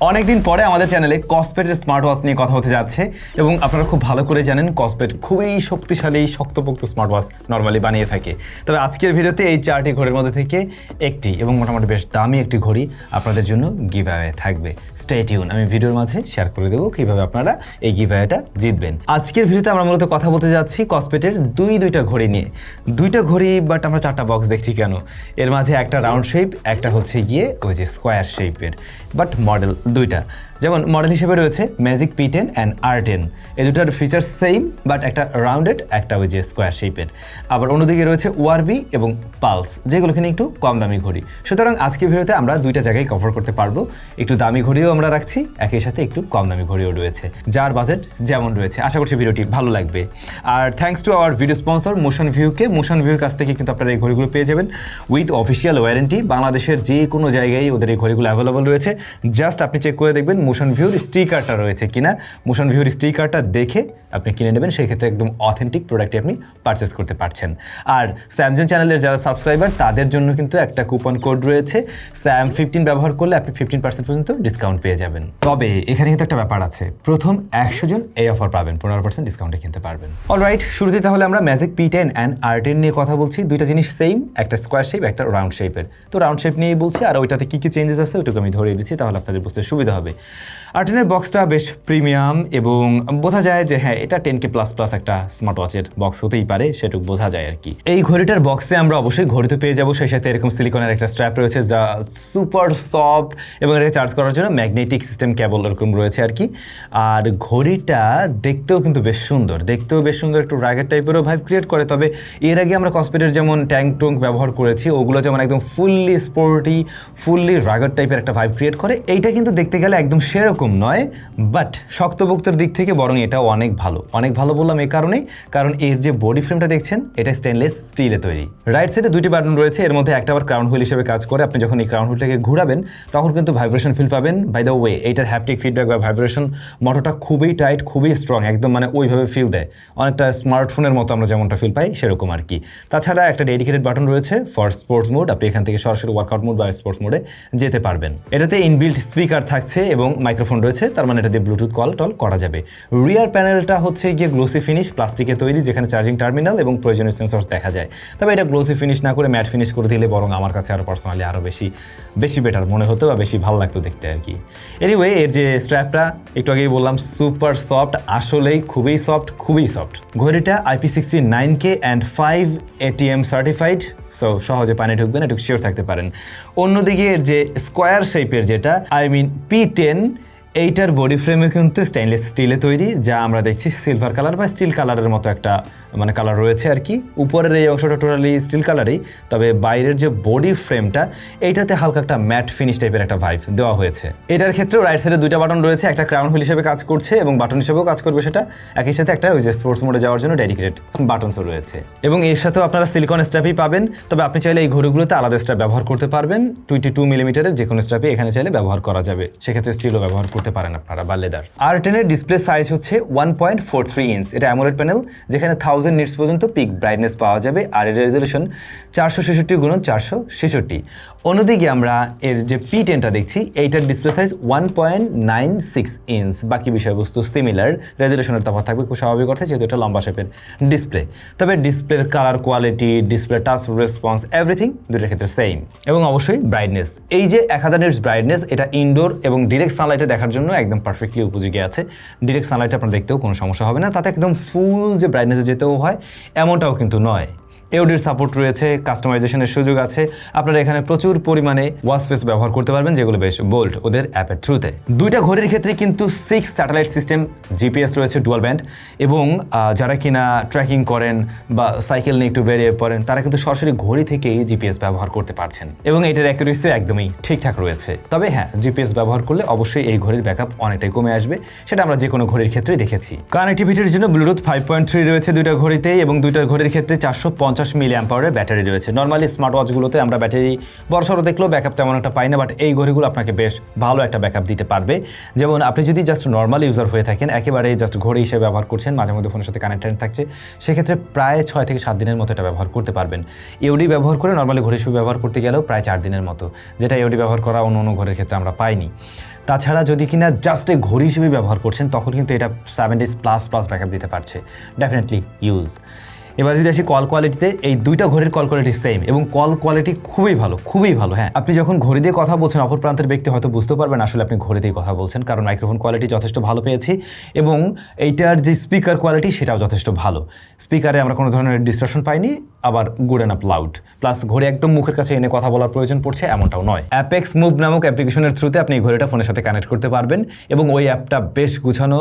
অনেকদিন পরে আমাদের চ্যানেলে কসপেটের স্মার্ট ওয়াচ নিয়ে কথা হতে যাচ্ছে এবং আপনারা খুব ভালো করে জানেন কসপেট খুবই শক্তিশালী, শক্তপোক্ত স্মার্ট ওয়াচ নর্মালি বানিয়ে থাকে। তবে আজকের ভিডিওতে এই চারটি ঘড়ির মধ্যে থেকে একটি এবং মোটামুটি বেশ দামি একটি ঘড়ি আপনাদের জন্য গিভ থাকবে। স্টে টিউন আমি ভিডিওর মাঝে শেয়ার করে দেবো কীভাবে আপনারা এই গিভ জিতবেন। আজকের ভিডিওতে আমরা মূলত কথা বলতে যাচ্ছি কসপেটের দুই, দুইটা ঘড়ি নিয়ে। দুইটা ঘড়ি বাট আমরা চারটা বক্স দেখছি কেন? এর মাঝে একটা রাউন্ড শেপ একটা হচ্ছে গিয়ে ওই যে স্কোয়ার শেপের বাট মডেল দুইটা। যেমন মডেল হিসেবে রয়েছে magic P ten and R ten এই দুটার ফিচার্স সেম বাট একটা রাউন্ডেড একটা ওই যে স্কোয়ার শেপের আবার অন্যদিকে রয়েছে ওয়ারবি এবং পালস যেগুলো কিনা একটু কম দামি ঘড়ি। সুতরাং আজকে ভিডিওতে আমরা দুইটা জায়গায় কভার করতে পারব। একটু দামি ঘড়িও আমরা রাখছি, একই সাথে একটু কম দামি ঘড়িও রয়েছে। যার বাজেট যেমন রয়েছে, আশা করছি ভিডিওটি ভালো লাগবে। আর thanks to our video sponsor Motion ভিউকে মোশন ভিউর কাছ থেকে কিন্তু আপনারা এই ঘড়িগুলো পেয়ে যাবেন। উইথ অফিসিয়াল ওয়ারেন্টি বাংলাদেশের যে কোনো জায়গায় ওদের এই ঘড়িগুলো অ্যাভেলেবল রয়েছে। জাস্ট আপনি চেক করে দেখবেন মোশন ভিউর স্টিকারটা রয়েছে কিনা? মোশন ভিউর স্টিকারটা দেখে আপনি কিনে নেবেন সেই ক্ষেত্রে একদম অথেন্টিক প্রোডাক্টটি আপনি পারচেস করতে পারছেন। আর স্যামসাং চ্যানেলের যারা সাবস্ক্রাইবার তাদের জন্য কিন্তু একটা কুপন কোড রয়েছে। স্যাম ফিফটিন ব্যবহার করলে আপনি ফিফটিন পার্সেন্ট পর্যন্ত ডিসকাউন্ট পেয়ে যাবেন। তবে এখানে কিন্তু একটা ব্যাপার আছে। প্রথম একশো জন এই অফার পাবেন, পনেরো পার্সেন্ট ডিসকাউন্টে কিনতে পারবেন। অলরাইট শুরুতে তাহলে আমরা magic P ten and R ten নিয়ে কথা বলছি। দুইটা জিনিস সেম একটা স্কোয়ার শেপ একটা রাউন্ড শেপের তো রাউন্ড শেপ নিয়েই বলছি, আর ওইটাতে কী কী চেঞ্জেস আছে ওইটুকু আমি ধরিয়ে দিচ্ছি, তাহলে আপনাদের বুঝতে সুবিধা হবে। আর টেনের বক্সটা বেশ প্রিমিয়াম এবং বোঝা যায় যে হ্যাঁ এটা টেন কে প্লাস প্লাস একটা স্মার্ট ওয়াচের বক্স হতেই পারে, সেটুকু বোঝা যায় আর কি। এই ঘড়িটার বক্সে আমরা অবশ্যই ঘড়িতে পেয়ে যাব, সেই সাথে এরকম সিলিকনের একটা স্ট্র্যাপ রয়েছে যা সুপার সফট এবং এটাকে চার্জ করার জন্য ম্যাগনেটিক সিস্টেম কেবল এরকম রয়েছে আর কি। আর ঘড়িটা দেখতেও কিন্তু বেশ সুন্দর, দেখতেও বেশ সুন্দর, একটু রাগের টাইপেরও ভাইব ক্রিয়েট করে। তবে এর আগে আমরা কসমেটের যেমন ট্যাঙ্ক টুঙ্ক ব্যবহার করেছি, ওগুলো যেমন একদম ফুললি স্পোর্টি ফুললি রাগার টাইপের একটা ভাইব ক্রিয়েট করে, এইটা কিন্তু দেখতে গেলে একদম সেরকম নয় বাট শক্তপোক্তর দিক থেকে বরং এটাও অনেক ভালো। অনেক ভালো বললাম এই কারণেই, কারণ এর যে বডি ফ্রেমটা দেখছেন, এটা স্টেনলেস স্টিলে তৈরি। রাইট সাইডে দুটি বাটন রয়েছে, এর মধ্যে একটা আবার ক্রাউন হুইল হিসেবে কাজ করে। আপনি যখন এই ক্রাউন হুইলটাকে ঘুরাবেন, তখন কিন্তু ভাইব্রেশন ফিল পাবেন। বাই দ্য ওয়ে এইটার হ্যাপটিক ফিডব্যাক বা ভাইব্রেশন মোটরটা খুবই টাইট খুবই স্ট্রং একদম মানে ওইভাবে ফিল দেয়। অনেকটা স্মার্টফোনের মতো আমরা যেমনটা ফিল পাই, সেরকম আর কি। তাছাড়া একটা ডেডিকেটেড বাটন রয়েছে ফর স্পোর্টস মোড আপনি এখান থেকে সরাসরি ওয়ার্কআউট মোড বা স্পোর্টস মোডে যেতে পারবেন। এটাতে ইনবিল্ট স্পিকার থাকছে এবং মাইক্রোফোন রয়েছে, তার মানে এটা দিয়ে ব্লুটুথ কল টল করা যাবে। রিয়ার প্যানেলটা হচ্ছে গিয়ে গ্লোসি ফিনিশ প্লাস্টিকে তৈরি, যেখানে চার্জিং টার্মিনাল এবং প্রয়োজনীয় সেন্সর্স দেখা যায়। তবে এটা গ্লোসি ফিনিশ না করে ম্যাট ফিনিশ করে দিলে বরং আমার কাছে আরও পার্সোনালি আরও বেশি বেশি বেটার মনে হতো বা বেশি ভালো লাগতো দেখতে আর কি। এনিওয়ে এর যে স্ট্র্যাপটা একটু আগেই বললাম সুপার সফট আসলেই খুবই সফট খুবই সফট ঘড়িটা IP sixty nine K and five ATM certified so সহজে পানি ঢুকবেন একটু শিওর থাকতে পারেন। অন্যদিকে যে স্কোয়ার শেপের যেটা আই মিন পি টেন এইটার বডি ফ্রেমে কিন্তু স্টেনলেস স্টিলে তৈরি, যা আমরা দেখছি সিলভার কালার বা স্টিল কালারের মতো একটা মানে কালার রয়েছে আর কি। উপরের এই অংশটা টোটালি স্টিল কালারই তবে বাইরের যে বডি ফ্রেমটা এইটাতে হালকা একটা ম্যাট ফিনিশ টাইপের একটা ভাইভ দেওয়া হয়েছে। এটার ক্ষেত্রেও রাইট সাইডে দুইটা বাটন রয়েছে, একটা ক্রাউন হুইল হিসেবে কাজ করছে এবং বাটন হিসেবেও কাজ করবে সেটা। একই সাথে একটা ওই যে স্পোর্টস মোডে যাওয়ার জন্য ডেডিকেটেড বাটনসও রয়েছে। এবং এর সাথেও আপনারা সিলিকন স্ট্র্যাপই পাবেন, তবে আপনি চাইলে এই ঘড়িগুলোতে আলাদা স্ট্র্যাপ ব্যবহার করতে পারবেন। টোয়েন্টি টু মিলিমিটারের যে কোনো স্ট্র্যাপই এখানে চাইলে ব্যবহার করা যাবে। সেক্ষেত্রে স্টিলও ব্যবহার করতে পারেন আপনারা বা লেদার আর টেনের ডিসপ্লে সাইজ হচ্ছে one point four three inch এটা অ্যামোলেড প্যানেল যেখানে থাউজেন্ড নিটস পর্যন্ত পিক ব্রাইটনেস পাওয়া যাবে। আর এর রেজলিউশন চারশো ছেষট্টি গুণন চারশো ছেষট্টি। অন্যদিকে আমরা এর যে পি টেনটা দেখছি, এইটার display size one point nine six inch বাকি বিষয়বস্তু সিমিলার রেজলিউশনের তফাৎ থাকবে খুব স্বাভাবিক অর্থে, যেহেতু এটা লম্বা শেপের ডিসপ্লে তবে ডিসপ্লের colour quality display touch response everything দুটোর ক্ষেত্রে সেম এবং অবশ্যই ব্রাইটনেস এই যে এক হাজার নিটস ব্রাইটনেস এটা ইনডোর এবং ডিরেক্ট সানলাইটে দেখার জন্য একদম পারফেক্টলি উপযোগী আছে। ডিরেক্ট সানলাইট আপনার দেখতেও কোনো সমস্যা হবে না। তাতে একদম ফুল যে ব্রাইটনেসে যেতেও হয়, এমনটাও কিন্তু নয়। এওডির সাপোর্ট রয়েছে, কাস্টমাইজেশনের সুযোগ আছে। আপনারা এখানে প্রচুর পরিমাণে ওয়াশ ফেস ব্যবহার করতে পারবেন, যেগুলো বেশ বোল্ড ওদের অ্যাপের থ্রুতে দুইটা ঘড়ির ক্ষেত্রে কিন্তু সিক্স স্যাটেলাইট সিস্টেম জিপিএস রয়েছে ডুয়াল ব্যান্ড এবং যারা কিনা ট্র্যাকিং করেন বা সাইকেল নিয়ে একটু বেরিয়ে পড়েন, তারা কিন্তু সরাসরি ঘড়ি থেকেই জিপিএস ব্যবহার করতে পারছেন। এবং এটার অ্যাকুরেসি একদমই ঠিকঠাক রয়েছে। তবে হ্যাঁ জিপিএস ব্যবহার করলে অবশ্যই এই ঘড়ির ব্যাকআপ অনেকটাই কমে আসবে, সেটা আমরা যে কোনো ঘড়ির ক্ষেত্রেই দেখেছি। কানেক্টিভিটির জন্য ব্লুটুথ ফাইভ পয়েন্ট থ্রি রয়েছে দুইটা ঘড়িতেই, এবং দুইটা ঘড়ির ক্ষেত্রে চারশো পঞ্চাশ মিলি অ্যাম্পাওয়ারের ব্যাটারি রয়েছে। নর্মালি স্মার্ট ওয়াচগুলোতে আমরা ব্যাটারি বড়সড় দেখলেও ব্যাকআপ তেমন একটা পাই না বাট এই ঘড়িগুলো আপনাকে বেশ ভালো একটা ব্যাকআপ দিতে পারবে। যেমন আপনি যদি জাস্ট নর্মাল ইউজার হয়ে থাকেন, একেবারে জাস্ট ঘড়ি হিসেবে ব্যবহার করছেন, মাঝে মধ্যে ফোনের সাথে কানেক্টেড থাকছে, সেক্ষেত্রে প্রায় ছয় থেকে সাত দিনের মতো এটা ব্যবহার করতে পারবেন। ইউডি ব্যবহার করে নর্মালি ঘড়ি হিসেবে ব্যবহার করতে গেলেও প্রায় চার দিনের মতো, যেটা ইউডি ব্যবহার করা অন্য অন্য ঘরের ক্ষেত্রে আমরা পাইনি। তাছাড়া যদি কিনা জাস্ট এই ঘড়ি হিসেবে ব্যবহার করছেন, তখন কিন্তু এটা seven days plus plus backup দিতে পারছে। ডেফিনেটলি ইউজ এবার যদি আসি কল কোয়ালিটিতে এই দুইটা ঘড়ির কল কোয়ালিটি সেম এবং কল কোয়ালিটি খুবই ভালো খুবই ভালো হ্যাঁ। আপনি যখন ঘড়ি দিয়ে কথা বলছেন, অপর প্রান্তের ব্যক্তি হয়তো বুঝতে পারবেন আসলে আপনি ঘড়ি দিয়ে কথা বলছেন, কারণ মাইক্রোফোন কোয়ালিটি যথেষ্ট ভালো পেয়েছি এবং এইটার যে স্পিকার কোয়ালিটি সেটাও যথেষ্ট ভালো। স্পিকারে আমরা কোনো ধরনের ডিস্ট্রাকশন পাইনি, আবার good enough loud plus ঘড়ি একদম মুখের কাছে এনে কথা বলার প্রয়োজন পড়ছে, এমনটাও নয়। অ্যাপেক্স মুভ নামক অ্যাপ্লিকেশনের থ্রুতে আপনি ঘড়িটা ফোনের সাথে কানেক্ট করতে পারবেন এবং ওই অ্যাপটা বেশ গুছানো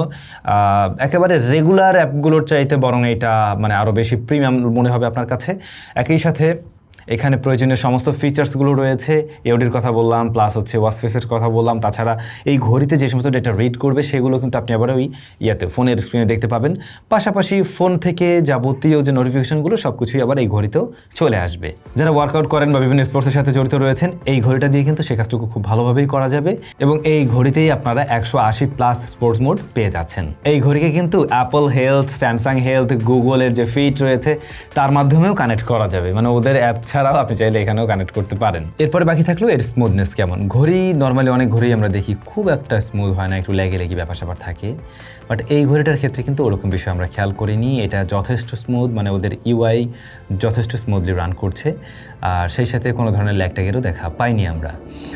একেবারে রেগুলার অ্যাপগুলোর চাইতে বরং এটা মানে আরও বেশি প্রিমিয়াম মনে হবে আপনার কাছে। একই সাথে এখানে প্রয়োজনীয় সমস্ত ফিচার্সগুলো রয়েছে। এওডির কথা বললাম প্লাস হচ্ছে ওয়াসফেসের কথা বললাম, তাছাড়া এই ঘড়িতে যে সমস্ত ডেটা রিড করবে, সেগুলো কিন্তু আপনি আবার ওই ইয়াতে ফোনের স্ক্রিনে দেখতে পাবেন। পাশাপাশি ফোন থেকে যাবতীয় যে নোটিফিকেশনগুলো সব কিছুই আবার এই ঘড়িতেও চলে আসবে। যারা ওয়ার্কআউট করেন বা বিভিন্ন স্পোর্টসের সাথে জড়িত রয়েছেন, এই ঘড়িটা দিয়ে কিন্তু সে কাজটুকু খুব ভালোভাবেই করা যাবে এবং এই ঘড়িতেই আপনারা একশো আশি প্লাস স্পোর্টস মোড পেয়ে যাচ্ছেন। এই ঘড়িকে কিন্তু অ্যাপল হেলথ স্যামসাং হেলথ গুগলের যে ফিট রয়েছে, তার মাধ্যমেও কানেক্ট করা যাবে। মানে ওদের অ্যাপ ছাড়াও আপনি চাইলে এখানেও কানেক্ট করতে পারেন। এরপরে বাকি থাকল এর স্মুথনেস কেমন? ঘড়ি নর্মালি অনেক ঘড়ি আমরা দেখি, খুব একটা স্মুথ হয় না, একটু লেগে লেগে ব্যাপার স্যাপার থাকে। বাট এই ঘড়িটার ক্ষেত্রে কিন্তু ওরকম বিষয় আমরা খেয়াল করিনি। এটা যথেষ্ট স্মুথ মানে ওদের ইউআই যথেষ্ট স্মুথলি রান করছে। আর সেই সাথে কোনো ধরনের ল্যাগট্যাগেরও দেখা পাইনি আমরা।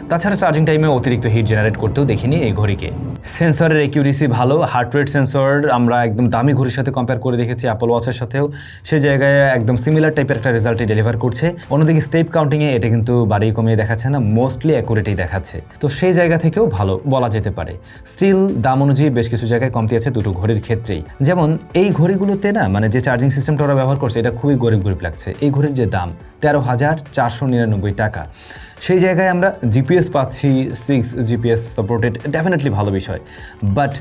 তাছাড়া চার্জিং টাইমে অতিরিক্ত হিট জেনারেট করতেও দেখিনি এই ঘড়িকে। সেন্সরের একিউরেসি ভালো হার্ট রেট সেন্সর আমরা একদম দামি ঘড়ির সাথে কম্পেয়ার করে দেখেছি অ্যাপল ওয়াচের সাথেও। সেই জায়গায় একদম সিমিলার টাইপের একটা রেজাল্টই ডেলিভার করছে। অন্যদিকে স্টেপ কাউন্টিংয়ে এটা কিন্তু বাড়িয়ে কমিয়ে দেখাচ্ছে না মোস্টলি অ্যাকুরেটেই দেখাচ্ছে। তো সেই জায়গা থেকেও ভালো বলা যেতে পারে। স্টিল দাম অনুযায়ী বেশ কিছু জায়গায় কমতি আছে দুটো ঘড়ির ক্ষেত্রেই। যেমন, এই ঘড়িগুলোতে না মানে যে চার্জিং সিস্টেমটা ওরা ব্যবহার করছে, এটা খুবই গরিব গরিব লাগছে। এই ঘড়ির যে দাম, তেরো হাজার চারশো নিরানব্বই টাকা। সেই জায়গায় আমরা জিপিএস পাচ্ছি সিক্স জিপিএস সাপোর্টেড ডেফিনেটলি ভালো বিষয়। বাট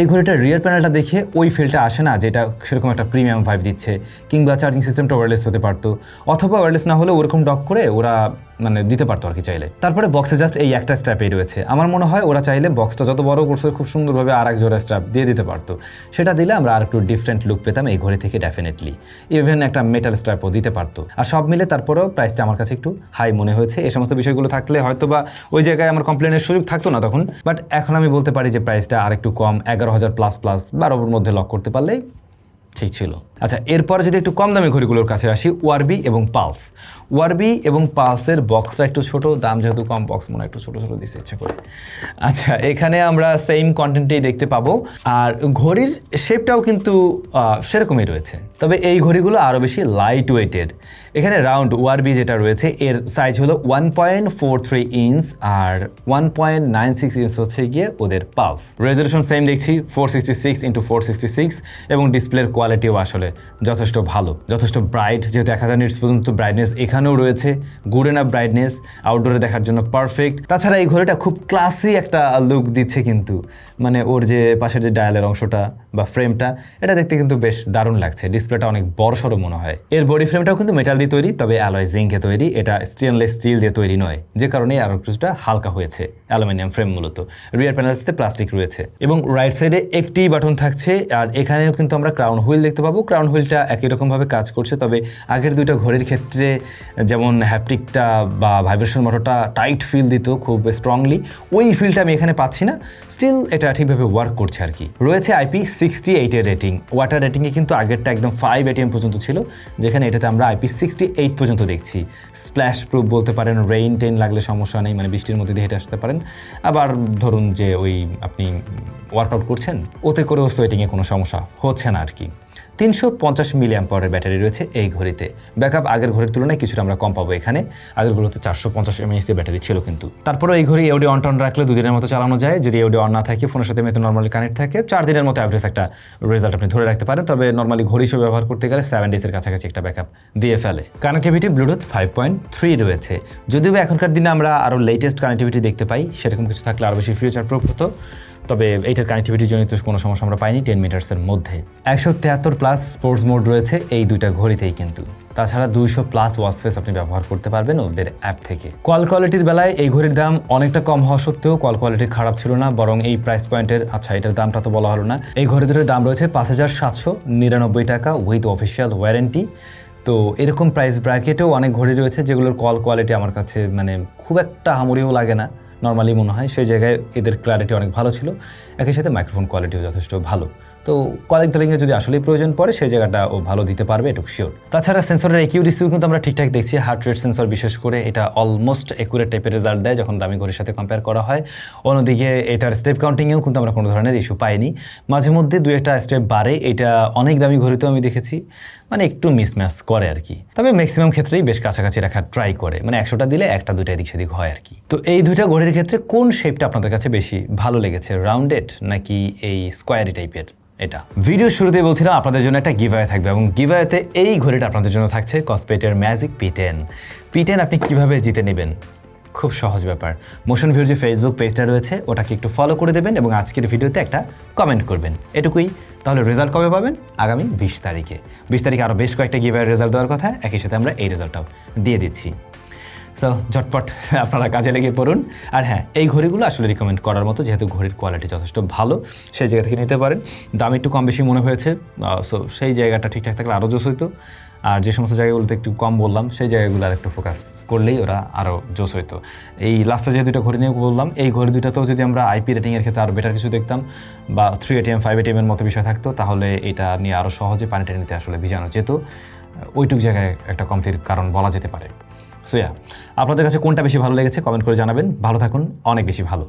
এই ঘড়িটার রিয়ার প্যানেলটা দেখে ওই ফিলটা আসে না, যেটা সেরকম একটা প্রিমিয়াম ভাইব দিচ্ছে, কিংবা চার্জিং সিস্টেমটা ওয়্যারলেস হতে পারতো। অথবা ওয়্যারলেস না হলে ওরকম ডক করে ওরা মানে দিতে পারতো আর কি চাইলে। তারপরে বক্সে জাস্ট এই একটা স্ট্র্যাপেই রয়েছে। আমার মনে হয় ওরা চাইলে বক্সটা যত বড় করছে, খুব সুন্দরভাবে আর এক জোড়া স্ট্র্যাপ দিয়ে দিতে পারতো। সেটা দিলে আমরা আর একটু ডিফারেন্ট লুক পেতাম এই ঘড়ি থেকে ডেফিনেটলি ইভেন একটা মেটাল স্ট্র্যাপও দিতে পারতো। আর সব মিলে তারপরেও প্রাইসটা আমার কাছে একটু হাই মনে হয়েছে। এই সমস্ত বিষয়গুলো থাকলে হয়তো বা ওই জায়গায় আমার কমপ্লেনের সুযোগ থাকতো না তখন। বাট এখন আমি বলতে পারি যে প্রাইসটা আর একটু কম, এগারো হাজার প্লাস প্লাস বারোর মধ্যে লক করতে পারলেই ঠিক ছিল। আচ্ছা এরপর যদি একটু কম দামি ঘড়িগুলোর কাছে আসি, ওয়ারবি এবং পালস। ওয়ারবি এবং পালসের বক্সটা একটু ছোট, দাম যেহেতু কম, বক্স মনে একটু ছোট ছোট দিতে ইচ্ছে করে। আচ্ছা এখানে আমরা সেম কন্টেন্টেই দেখতে পাবো। আর ঘড়ির শেপটাও কিন্তু সেরকমই রয়েছে। তবে এই ঘড়িগুলো আরও বেশি লাইট ওয়েটেড এখানে রাউন্ড ওয়ারবি যেটা রয়েছে, এর সাইজ হলো one point four three inch আর one point nine six inch হচ্ছে গিয়ে ওদের পালস। রেজলিউশন সেম দেখছি four sixty six into four sixty six এবং ডিসপ্লের কোয়ালিটিও আসলে যথেষ্ট ভালো, যথেষ্ট ব্রাইট যেহেতু এক হাজার নিটস পর্যন্ত ব্রাইটনেস এখানেও রয়েছে। গুড এনাফ ব্রাইটনেস আউটডোরে দেখার জন্য পারফেক্ট তাছাড়া এই ঘড়িটা খুব ক্লাসি একটা লুক দিচ্ছে কিন্তু মানে ওর যে পাশের যে ডায়ালের অংশটা বা ফ্রেমটা এটা দেখতে কিন্তু বেশ দারুণ লাগছে। ডিসপ্লেটা অনেক বড় সড়ো মনে হয়। এর বডি ফ্রেমটাও কিন্তু মেটাল দিয়ে তৈরি, তবে অ্যালয় জিঙ্কে তৈরি। এটা স্টেনলেস স্টিল দিয়ে তৈরি নয়। যে কারণে আরও কিছুটা হালকা হয়েছে অ্যালুমিনিয়াম ফ্রেম মূলত। রিয়ার প্যানেলসতে প্লাস্টিক রয়েছে। এবং রাইট সাইডে একটি বাটন থাকছে, আর এখানেও কিন্তু আমরা ক্রাউন হুইল দেখতে পাবো। ক্রাউন হুইলটা একই রকমভাবে কাজ করছে, তবে আগের দুইটা ঘড়ির ক্ষেত্রে যেমন হ্যাপটিকটা বা ভাইব্রেশন মোটরটা টাইট ফিল দিত খুব স্ট্রংলি ওই ফিলটা আমি এখানে পাচ্ছি না। স্টিল এটা ঠিকভাবে ওয়ার্ক করছে আর কি। রয়েছে আইপি সিক্সটি এইটের রেটিং ওয়াটার রেটিংয়ে কিন্তু আগেরটা একদম ফাইভ এটিএম পর্যন্ত ছিল, যেখানে এটাতে আমরা আইপি সিক্সটি এইট পর্যন্ত দেখছি। স্প্ল্যাশ প্রুফ বলতে পারেন রেইন টেন লাগলে সমস্যা নেই মানে বৃষ্টির মধ্যে দিয়ে হেঁটে আসতে পারেন। আবার ধরুন যে ওই আপনি ওয়ার্কআউট করছেন, ওতে করেও সোয়েটিংয়ে কোনো সমস্যা হচ্ছে না আর কি তিনশো পঞ্চাশ মিলিয়াম পাওয়ারের ব্যাটারি রয়েছে এই ঘড়িতে। ব্যাকআপ আগের ঘড়ির তুলনায় কিছুটা আমরা কম পাবো এখানে। আগের ঘড়িতে চারশো পঞ্চাশ এমএএস ব্যাটারি ছিল কিন্তু। তারপরে এই ঘড়ি এওডি অন টন রাখলে দুদিনের মতো চালানো যায়। যদি এওডি অন না থাকে ফোনের সাথে মেতো নর্মালি কানেক্ট থাকে। চার দিনের মতো অ্যাভারেজ একটা রেজাল্ট আপনি ধরে রাখতে পারেন। তবে নর্মালি ঘড়ি হিসেবে ব্যবহার করতে গেলে সেভেন ডেজের কাছাকাছি একটা ব্যাকআপ দিয়ে ফেলে। Connectivity Bluetooth five point three রয়েছে। যদিও এখনকার দিনে আমরা আরও লেটেস্ট কানেক্টিভিটি দেখতে পাই, সেরকম কিছু থাকলে আরও বেশি ফিউচার প্রুফ হতো। তবে এইটার কানেক্টিভিটি জনিত কোনো সমস্যা আমরা পাইনি টেন মিটার্সের মধ্যে। একশো তেহাত্তর প্লাস স্পোর্টস মোড রয়েছে এই দুইটা ঘড়িতেই কিন্তু। তাছাড়া দুইশো প্লাস ওয়াসফেস আপনি ব্যবহার করতে পারবেন ওদের অ্যাপ থেকে। কল কোয়ালিটির বেলায় এই ঘড়ির দাম অনেকটা কম হওয়া সত্ত্বেও কল কোয়ালিটি খারাপ ছিল না, বরং এই প্রাইস পয়েন্টের আচ্ছা এটার দামটা তো বলা হলো না। এই ঘড়ি দুটোর দাম রয়েছে পাঁচ হাজার সাতশো নিরানব্বই টাকা উইথ অফিসিয়াল ওয়ারেন্টি তো এরকম প্রাইস ব্র্যাকেটেও অনেক ঘড়ি রয়েছে যেগুলোর কল কোয়ালিটি আমার কাছে মানে খুব একটা হামুরিও লাগে না। নর্মালি মনে হয় সেই জায়গায় এদের ক্লারিটি অনেক ভালো ছিল। একই সাথে মাইক্রোফোন কোয়ালিটিও যথেষ্ট ভালো। তো কোয়ালিটিংয়ে যদি আসলেই প্রয়োজন পড়ে, সেই জায়গাটা ও ভালো দিতে পারবে, এটুকু শিওর তাছাড়া সেন্সরের একিউরেসিও কিন্তু আমরা ঠিকঠাক দেখছি। হার্ট রেট সেন্সর বিশেষ করে এটা অলমোস্ট একুরেট টাইপের রেজাল্ট দেয় যখন দামি ঘড়ির সাথে কম্পেয়ার করা হয়। অন্যদিকে এটার স্টেপ কাউন্টিংয়েও কিন্তু আমরা কোনো ধরনের ইস্যু পাইনি। মাঝে মধ্যে দু একটা স্টেপ বাড়ে, এটা অনেক দামি ঘড়িতেও আমি দেখেছি। মানে একটু মিসম্যাচ করে আর কি। তবে ম্যাক্সিমাম ক্ষেত্রেই বেশ কাছাকাছি রাখার ট্রাই করে। মানে একশোটা দিলে একটা দুইটা এদিক সেদিক হয় আর কি। তো এই দুইটা ঘড়ির ক্ষেত্রে কোন শেপটা আপনাদের কাছে বেশি ভালো লেগেছে? রাউন্ডেড নাকি এই স্কোয়ারি টাইপের এটা। ভিডিও শুরুতে বলছিলাম আপনাদের জন্য একটা গিভওয়ে থাকবে এবং গিভওয়েতে এই ঘড়িটা আপনাদের জন্য থাকছে কসপেটের magic P ten P ten আপনি কীভাবে জিতে নেবেন? খুব সহজ ব্যাপার। মোশন ভিউর যে ফেসবুক পেজটা রয়েছে, ওটাকে একটু ফলো করে দেবেন এবং আজকের ভিডিওতে একটা কমেন্ট করবেন। এটুকুই। তাহলে রেজাল্ট কবে পাবেন? আগামী বিশ তারিখে। বিশ তারিখে আরও বেশ কয়েকটা গিভওয়ের রেজাল্ট দেওয়ার কথা। একই সাথে আমরা এই রেজাল্টটাও দিয়ে দিচ্ছি। সো ঝটপট আপনারা কাজে লেগে পড়ুন। আর হ্যাঁ এই ঘড়িগুলো আসলে রিকমেন্ড করার মতো, যেহেতু ঘড়ির কোয়ালিটি যথেষ্ট ভালো, সেই জায়গা থেকে নিতে পারেন। দাম একটু কম বেশি মনে হয়েছে। সো সেই জায়গাটা ঠিকঠাক থাকলে আরও জোস হইতো। আর যে সমস্ত জায়গাগুলোতে একটু কম বললাম, সেই জায়গাগুলো আর একটু ফোকাস করলেই ওরা আরও জোস হইতো। এই লাস্টে যে দুটো ঘড়ি নিয়ে বললাম, এই ঘড়ি দুটাতেও যদি আমরা আইপি রেটিংয়ের ক্ষেত্রে আরও বেটার কিছু দেখতাম, বা থ্রি এটিএম ফাইভ এটিএমের মতো বিষয় থাকতো, তাহলে এটা নিয়ে আরও সহজে পানি টেনে নিতে আসলে ভিজানো যেত। ওইটুক জায়গায় একটা কমতির কারণ বলা যেতে পারে। সো ইয়া আপনাদের কাছে কোনটা বেশি ভালো লেগেছে কমেন্ট করে জানাবেন। ভালো থাকুন, অনেক বেশি ভালো।